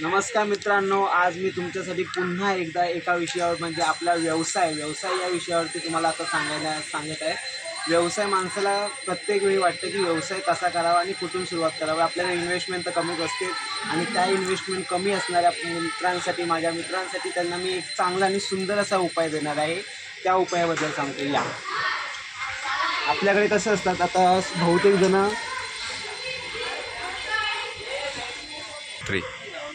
नमस्कार मित्रांनो आज मी तुमच्यासाठी पुन्हा एकदा एका विषयावर म्हणजे आपला व्यवसाय व्यवसाय या विषयावरती तुम्हाला आता सांगायला सांगत आहे. व्यवसाय माणसाला प्रत्येक वेळी वाटतं की व्यवसाय कसा करावा आणि कुठून सुरुवात करावी. आपल्याला इन्व्हेस्टमेंट तर कमीच असते आणि त्या इन्व्हेस्टमेंट कमी असणाऱ्या मित्रांसाठी माझ्या मित्रांसाठी त्यांना मी एक चांगला आणि सुंदर असा उपाय देणार आहे. त्या उपायाबद्दल सांगते. या. आपल्याकडे कसं असतात आता बहुतेक जण थ्री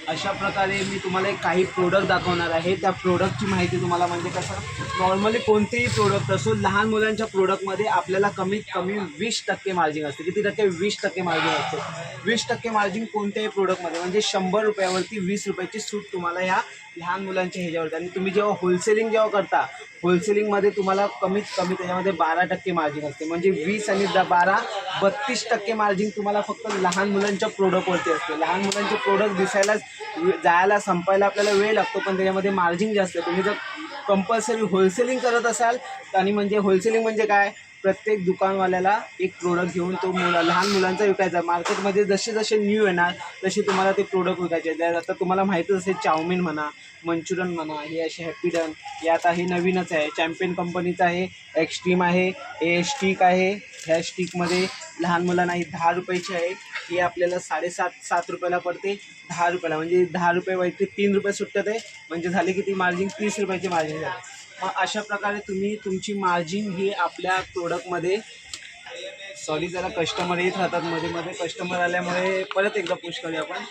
अशा प्रकारे मी तुम्हाला एक काही प्रोडक्ट दाखवणार आहे. त्या प्रोडक्टची माहिती तुम्हाला म्हणजे कसं नॉर्मली कोणतेही प्रोडक्ट असो लहान मुलांच्या प्रोडक्टमध्ये आपल्याला कमीत कमी वीस टक्के मार्जिन असते. किती टक्के? वीस टक्के मार्जिन असते. वीस टक्के मार्जिन कोणत्याही प्रोडक्टमध्ये म्हणजे शंभर रुपयावरती वीस रुपयाची सूट तुम्हाला ह्या लहान मुलांच्या ह्याच्यावरती. आणि तुम्ही जेव्हा होलसेलिंग जेव्हा करता होलसेलिंगमध्ये तुम्हाला कमीत कमी त्याच्यामध्ये बारा टक्के मार्जिन असते. म्हणजे वीस आणि द बारा बत्तीस टक्के मार्जिन तुम्हाला फक्त लहान मुलांच्या प्रोडक्टवरती असते. लहान मुलांचे प्रोडक्ट दिसायलाच जायला संपायला आपल्याला वेळ लागतो पण त्याच्यामध्ये मार्जिन जास्त आहे. तुम्ही जर कंपल्सरी होलसेलिंग करत असाल आणि म्हणजे होलसेलिंग म्हणजे काय? प्रत्येक दुकानवाल्याला एक प्रोडक्ट घेऊन तो मुला लहान मुलांचा विकायचा. मार्केटमध्ये जसे जसे न्यू येणार तसे तुम्हाला ते प्रोडक्ट विकायचे. आता तुम्हाला माहीतच असेल चाऊमिन म्हणा मंचुरियन म्हणा हे असे हॅपीडन हे आता हे नवीनच आहे. चॅम्पियन कंपनीचं आहे एक्स्ट्रीम आहे हे स्टिक आहे. ह्या स्टिकमध्ये लहान मुलांना ही दहा रुपयाची आहे. ही आपल्याला साडेसात सात रुपयाला पडते. दहा रुपयाला. म्हणजे दहा रुपये वरती तीन रुपये सुटतात आहे. म्हणजे झाले ती मार्जिन तीस रुपयाची मार्जिन झाली. मग अशा प्रकारे तुम्ही तुमची मार्जिन ही आपल्या प्रोडक्टमध्ये सॉरी जरा कस्टमर येत राहतात. मध्ये मध्ये कस्टमर आल्यामुळे परत एकदा पुश करूया आपण.